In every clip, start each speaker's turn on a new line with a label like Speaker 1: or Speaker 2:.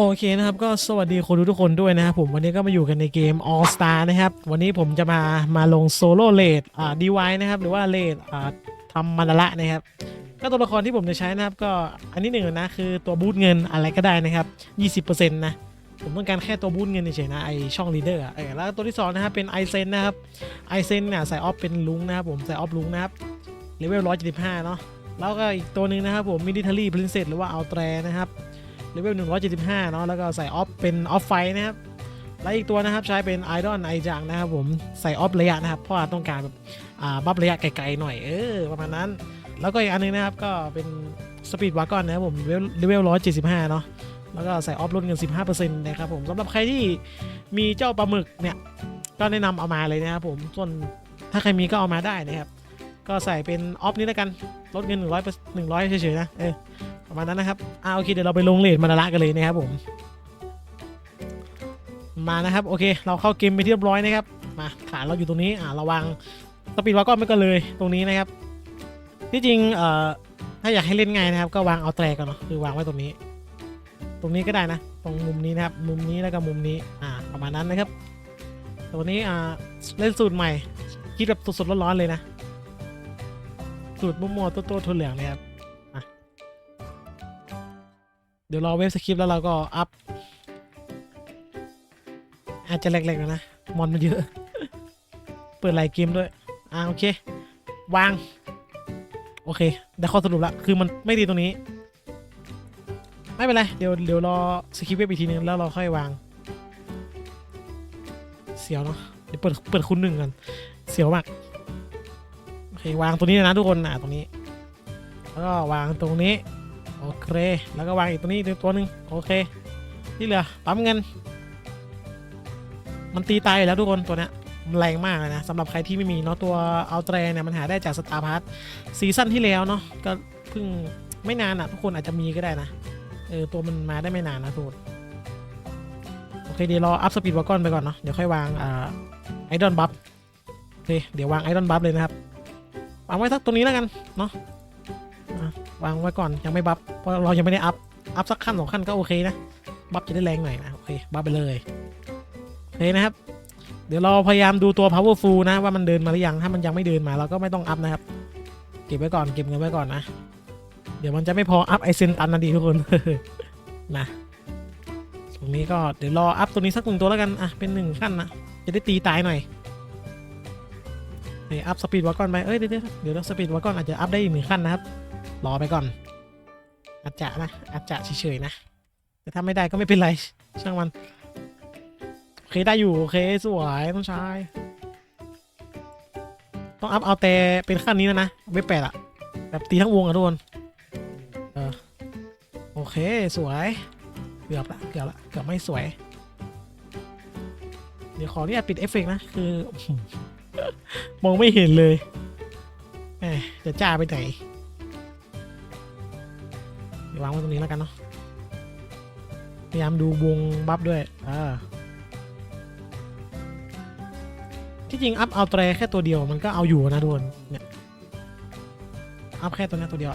Speaker 1: โอเคนะครับก็สวัสดีคนดูทุกคนด้วยนะครับผมวันนี้ก็มาอยู่กันในเกม All Star นะครับ วันนี้ผมจะมามาลงโซโล่เลดอ่าดีไวนะครับหรือว่าเลดอ่าทำมันละนะครับ ก็ตัวละครที่ผมจะใช้นะครับก็อันนี้หนึ่งนะคือตัวบูทเงินอะไรก็ได้นะครับ 20%นะผมต้องการแค่ตัวบูทเงินเฉยๆนะไอช่องลีเดอร์อะเออแล้วตัวที่สองนะครับเป็นไอเซนนะครับไอเซนเนี่ยใส่ออฟเป็นลุงนะครับผมใส่ออฟลุงนะครับเลเวล175เนาะแล้วก็อีกตัวหนึ่งนะครับผมมิลิเทอรี่พรินเซสหรือว่าอัลแตรนะครับ เลเวล175 เนาะแล้วก็ใส่ออฟเป็นออฟไฟนะครับและอีกตัวนะครับใช้เป็นไอดอลไอจังนะครับผมใส่ออฟระยะนะครับ เพราะว่าต้องการแบบบัฟระยะไกลๆหน่อยเออประมาณนั้น แล้วก็อีกอันนึงนะครับก็เป็นสปีดวากอนนะครับผมเลเวล175 เนาะแล้วก็ใส่ออฟลดเงิน 15%นะครับผมสำหรับใครที่มีเจ้าปลาหมึกเนี่ยก็แนะนำเอามาเลยนะครับผมส่วนถ้าใครมีก็เอามาได้นะครับ ก็ใส่เป็นออฟนี้แล้วกันลดเงิน100 100เฉยๆนะเออ มานั้นนะครับอ่าโอเคเดี๋ยวเราไปลงเลทมาละกันเลยนะครับผม มานะครับโอเค เราเข้าเกมไปเรียบร้อยนะครับ มาฐานเราอยู่ตรงนี้อ่าเราวางสปีดวากอนไปก็เลยตรงนี้นะครับ ที่จริงเอ่อถ้าอยากให้เล่นง่ายนะครับ ก็วางเอาแตรก่อนเนาะคือวางไว้ตรงนี้ ตรงนี้ก็ได้นะ ตรงมุมนี้นะครับ มุมนี้แล้วก็มุมนี้อ่าประมาณนั้นนะครับตัวนี้อ่าเล่นสูตรใหม่คิดแบบสดๆร้อนๆเลยนะสูตรมั่วๆตัวๆทุนเหลืองเลยครับ เดี๋ยวรอเว็บสคริปต์แล้วเราก็อัพ อาจจะแหลกๆหน่อยนะ มอนมันเยอะ เปิดหลายเกมด้วย อ่าโอเค วาง โอเค ได้ข้อสรุปละ คือมันไม่ดีตรงนี้ ไม่เป็นไร เดี๋ยวเดี๋ยวรอสคริปต์เว็บอีกทีนึงแล้วเราค่อยวาง เสียวเนาะ เดี๋ยวเปิดเปิดคุณหนึ่งกัน เสียวมาก โอเค วางตรงนี้นะทุกคนนะตรงนี้ แล้วก็วางตรงนี้ โอเค แล้วก็วางอีกตัวนี้ตัวหนึ่งโอเค ที่เหลือปั๊มเงิน มันตีตายอยู่แล้วทุกคนตัวเนี้ยแรงมากเลยนะสำหรับใครที่ไม่มีเนาะตัวเอาแตรเนี่ยมันหาได้จากสตาร์พาร์ทซีซั่นที่แล้วเนาะก็เพิ่งไม่นานอะทุกคนอาจจะมีก็ได้นะเออตัวมันมาได้ไม่นานนะทุกคนโอเคเดี๋ยวรออัพสปีดวากอนไปก่อนเนาะเดี๋ยวค่อยวางอ่าไอดอนบัฟโอเคเดี๋ยววางไอดอนบัฟเลยนะครับวางไว้สักตรงนี้แล้วกันเนาะ วางไว้ก่อนยังไม่บัฟเพราะเรายังไม่ได้อัพอัพสักขั้นสองขั้นก็โอเคนะบัฟจะได้แรงหน่อยนะโอเคบัฟไปเลยโอเคนะครับ เดี๋ยวเราพยายามดูตัว powerful นะว่ามันเดินมาหรือยังถ้ามันยังไม่เดินมาเราก็ไม่ต้องอัพนะครับ เก็บไว้ก่อนเก็บเงินไว้ก่อนนะเดี๋ยวมันจะไม่พออัพไอเซนตันนะดีทุกคนนะตรงนี้ก็เดี๋ยวรออัพตัวนี้สักหนึ่งตัวแล้วกันอะเป็นหนึ่งขั้นนะจะได้ตีตายหน่อยนี่อัพสปีดวากอนไปเอ้ยเดี๋ยวเดี๋ยวสปีดวากอนอาจจะอัพได้อีกหนึ่งขั้นนะครับ รอไปก่อน อาจจะนะ อาจจะเฉยๆนะ แต่ถ้าไม่ได้ก็ไม่เป็นไร ช่างมัน โอเคได้อยู่ โอเค สวยต้องใช้ต้องอัพเอาแต่เป็นขั้นนี้แล้วนะเว็บแปดอะแบบตีทั้งวงอะทุกคนโอเคสวย เกือบละเกือบละเกือบไม่สวย เดี๋ยวขออนุญาตปิดเอฟเฟกต์นะ คือ มองไม่เห็นเลยแหมจะจ้าไปไหน วางไว้ตรงนี้แล้วกันเนาะพยายามดูวงบัฟด้วยอ่าที่จริงอัพเอาแตรแค่ตัวเดียวมันก็เอาอยู่นะทุกคนเนี่ยอัพแค่ตัวนี้ตัวเดียว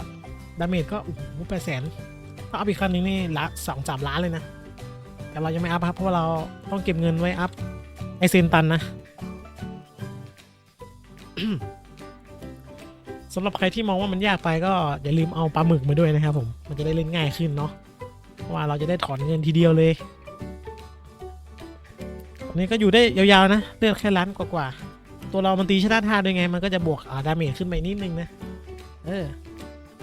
Speaker 1: ดาเมจก็โอ้โหแปดแสนถ้าอัพอีกคันนึงนี่ละสองสามล้านเลยนะ แต่เรายังไม่อัพครับเพราะว่าเราต้องเก็บเงินไว้อัพไอเซนตันนะ สำหรับใครที่มองว่ามันยากไปก็อย่าลืมเอาปลาหมึกมาด้วยนะครับผมมันจะได้เล่นง่ายขึ้นเนาะเพราะว่าเราจะได้ถอนเงินทีเดียวเลยอันนี้ก็อยู่ได้ยาวๆนะเลือดแค่ล้านกว่าๆตัวเรามันตีชนะท่าด้วยไง มันก็จะบวกอ่าดาเมจขึ้นไปนิดนึงนะเออ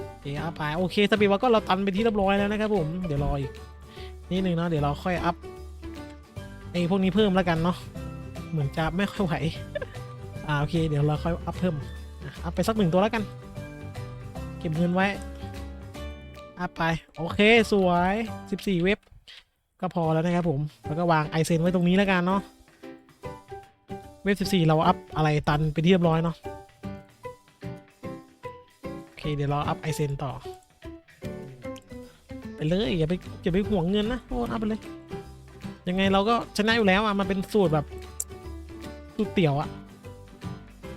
Speaker 1: โอเคอัพไปโอเคสปีดว่าก็เราตันไปที่เรียบร้อยแล้วนะครับผมเดี๋ยวรออีกนิดนึงเนาะเดี๋ยวเราค่อยอัพไอ้พวกนี้เพิ่มแล้วกันเนาะเหมือนจะไม่ค่อยไหวอ่าโอเค เดี๋ยวเราค่อยอัพเพิ่ม อะอัพไปสักหนึ่งตัวแล้วกัน เก็บเงินไว้อัพไป โอเค สวย 14 เว็บ ก็พอแล้วนะครับผม แล้วก็วางไอเซนไว้ตรงนี้แล้วกันเนาะ เว็บ 14 เราอัพอะไรตันไปที่เรียบร้อยเนาะ โอเค เดี๋ยวเราอัพไอเซนต่อ ไปเลย อย่าไป อย่าไปห่วงเงินนะ โอ้อัพไปเลย ยังไงเราก็ชนะอยู่แล้วอะ มันเป็นสูตรแบบ สูตรเตี๋ยวอะ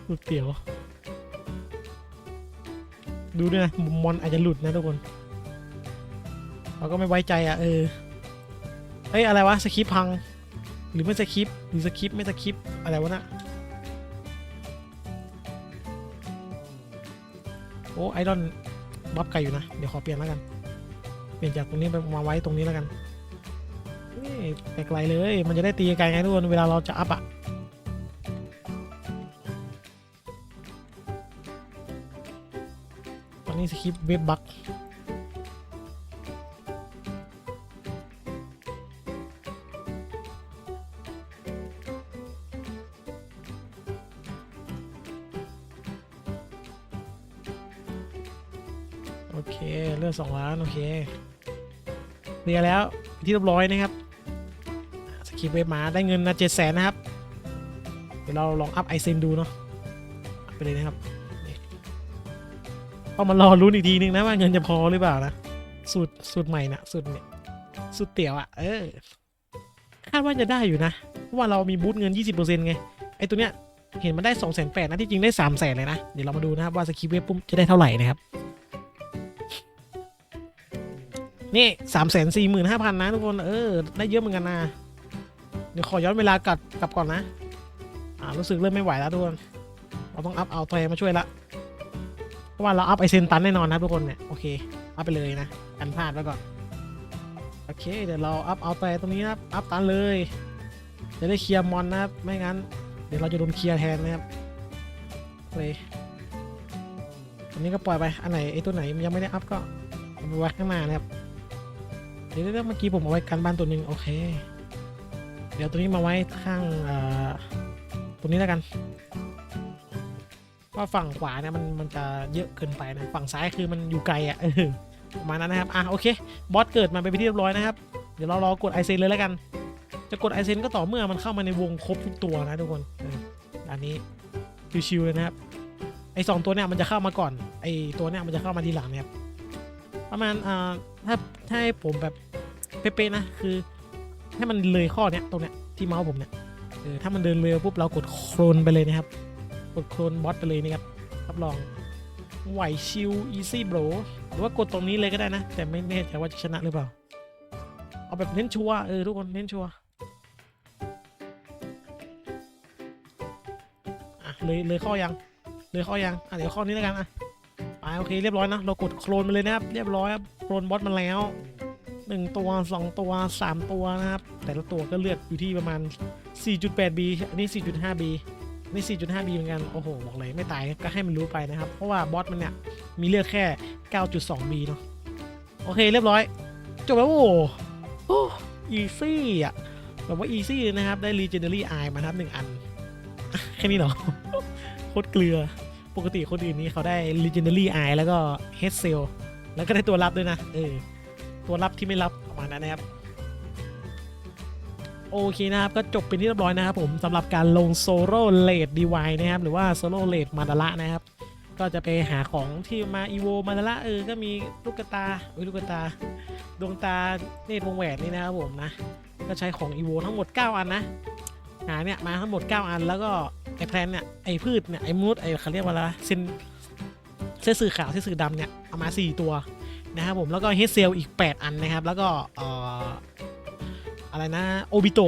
Speaker 1: สูตรเตี๋ยว ดูด้วยนะมอนอาจจะหลุดนะทุกคน เราก็ไม่ไว้ใจอะเออเอ้ยอะไรวะสคริปพัง หรือไม่สคริปหรือสคริปไม่สคริปอะไรวะน่ะโอ้ไอรอนบัฟไกลอยู่นะ เดี๋ยวขอเปลี่ยนแล้วกัน เปลี่ยนจากตรงนี้ไปมาไว้ตรงนี้แล้วกันนี่ไกลเลย มันจะได้ตีไกลไงทุกคน เวลาเราจะอัพอะ อนนี้สคริปต์เว็บบักโอเค เลือดสองล้าน โอเคเคลียแล้วที่เรียบร้อยนะครับ สกิปเวฟมาได้เงินนะเจ็ดแสนนะครับ เดี๋ยวเราลองอัพไอเซนดูเนาะไปเลยนะครับ นี่ก็มารอรุ้นอีกทีนึงนะว่าเงินจะพอหรือเปล่านะสูตรสูตรใหม่นะสูตรเนี่ยสูตรเตี๋ยวอะ่ะเออคาดว่าจะได้อยู่นะเพราะว่าเรามีบูทเงิน 20%ไงไอตัวเนี้ยเห็นมันได้ 2 8 0 0 0นะที่จริงได้ 3 0 0 0 0เลยนะ เดี๋ยวเรามาดูนะครับว่าสกิปเวฟปุ๊บจะได้เท่าไหร่นะครับ นี่สามแสนสี่หมื่นห้าพันนะทุกคน เออ ได้เยอะเหมือนกันนะ เดี๋ยวขอย้อนเวลากลับกลับก่อนนะ อ่า รู้สึกเริ่มไม่ไหวแล้วทุกคน เราต้องอัพเอาตัวเองมาช่วยละ เพราะว่าเราอัพไอเซนตันแน่นอนนะทุกคนเนี่ยโอเคอัพไปเลยนะกันพลาดไว้ก่อนโอเค เดี๋ยวเราอัพเอาตัวตรงนี้นะครับอัพตันเลยจะได้เคลียร์มอนนะครับไม่งั้น เดี๋ยวเราจะโดนเคลียร์แทนนะครับเลยอันนี้ก็ปล่อยไปอันไหนไอตัวไหนยังไม่ได้อัพก็เอาไปไว้ข้างหน้านะครับเดี๋ยวเมื่อกี้ผมเอาไว้กันบ้านตัวหนึ่งโอเค เดี๋ยวตัวนี้มาไว้ข้างตัวนี้แล้วกัน ว่าฝั่งขวาเนี่ยมันมันจะเยอะเกินไปนะฝั่งซ้ายคือมันอยู่ไกลอะ่ะประมาณนั้นนะครับอะโอเคบอสเกิดมาเป็นที่เรียบร้อยนะครับเดี๋ยวเรารอกดไอเซนเลยแล้วกัน จะกดไอเซนก็ต่อเมื่อมันเข้ามาในวงครบทุกตัวนะทุกคนอันนี้ชิวๆเลยนะครับไอสองตัวเนี่ยมันจะเข้ามาก่อนไอตัวเนี่ยมันจะเข้ามาทีหลังนะครับประมาณอ่าถ้าถ้าให้ผมแบบเป๊ะๆนะคือให้มันเลยข้อเนี้ยตรงเนี้ยที่เมาส์ผมเนี่ยเออถ้ามันเดินเร็วปุ๊บเรากดโครนไปเลยนะครับ กดโครนบอสไปเลยนะครับรับรองไหวชิวอีซี่โบรหรือว่ากดตรงนี้เลยก็ได้นะ แต่ไม่แน่ใจว่าจะชนะหรือเปล่า เอาแบบเน้นชัวเออทุกคนเน้นชัวอะเลยเลยข้อยังเลยข้อยังอะเดี๋ยวข้อนี้แล้วกันอะไปโอเคเรียบร้อยนะ เรากดโครนไปเลยนะครับ เรียบร้อยครับโครนบอสมาแล้วหนึ่งตัวสองตัวสามตัวนะครับ แต่ละตัวก็เลือดอยู่ที่ประมาณ 4.8B อันนี้ 4.5B มี 4.5B เหมือนกัน โอ้โห บอกเลยไม่ตายก็ให้มันรู้ไปนะครับ เพราะว่าบอสมันเนี่ย มีเลือดแค่ 9.2B เนาะ โอเคเรียบร้อย จบแล้ว โอ้โหอีซี่อะ แบบว่าอีซี่นะครับ ได้ Legendary Eye มานะครับหนึ่งอัน แค่นี้เหรอ โคตรเกลือ ปกติคนอื่นนี่เขาได้ Legendary Eye แล้วก็ Head Cell แล้วก็ได้ตัวรับด้วยนะ เออ ตัวรับที่ไม่รับประมาณนั้นนะครับ โอเคนะครับ ก็จบเป็นที่เรียบร้อยนะครับผมสำหรับการลงโซโล่เลดดีวนะครับ หรือว่าโซโล่เลดมาดาระนะครับ ก็จะไปหาของที่มาอีโวมาดาระเออ ก็มีลูกตาอุ้ยลูกตา ดวงตาเนตรวงแหวนนี่นะครับผมนะ ก็ใช้ของอีโวทั้งหมด 9 อันนะ หาเนี่ยมาทั้งหมด 9 อัน แล้วก็ไอแพลนเนี่ยไอพืชเนี่ยไอมูดไอเขาเรียกว่าอะไรวะเซนเส้นสื่อขาวเส้นสื่อดำเนี่ยเอามา 4 ตัวนะครับผมแล้วก็เฮดเซลอีก 8 อันนะครับ แล้วก็เอ่อ อะไรนะโอบิโต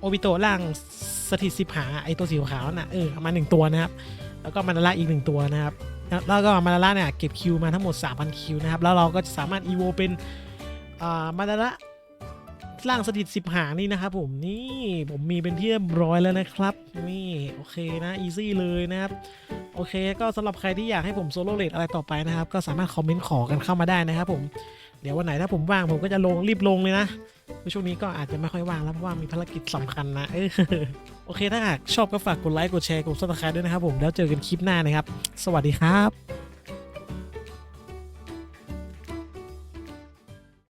Speaker 1: โอบิโตล่างสถิตสิบหาไอตัวสีขาวน่ะเออเอามา1ตัวนะครับ แล้วก็มานาร่าอีก1ตัวนะครับ แล้วก็มานาร่าเนี่ยเก็บคิวมาทั้งหมด 3,000 คิวนะครับ แล้วเราก็จะสามารถอีโวเป็นอ่ามานาร่าล่างสถิตสิบหานี่นะครับผมนี่ผมมีเป็นที่เรียบร้อยแล้วนะครับ นี่โอเคนะอีซี่เลยนะครับ โอเคก็สำหรับใครที่อยากให้ผมโซโล่เลดอะไรต่อไปนะครับ ก็สามารถคอมเมนต์ขอกันเข้ามาได้นะครับผม เดี๋ยววันไหนถ้าผมว่างผมก็จะลงรีบลงเลยนะช่วงนี้ก็อาจจะไม่ค่อยว่างแล้วเพราะว่ามีภารกิจสำคัญนะเออโอเคถ้าหากชอบก็ฝากกดไลค์กดแชร์กดซับสไครต์ด้วยนะครับผมแล้วเจอกันคลิปหน้านะครับ สวัสดีครับ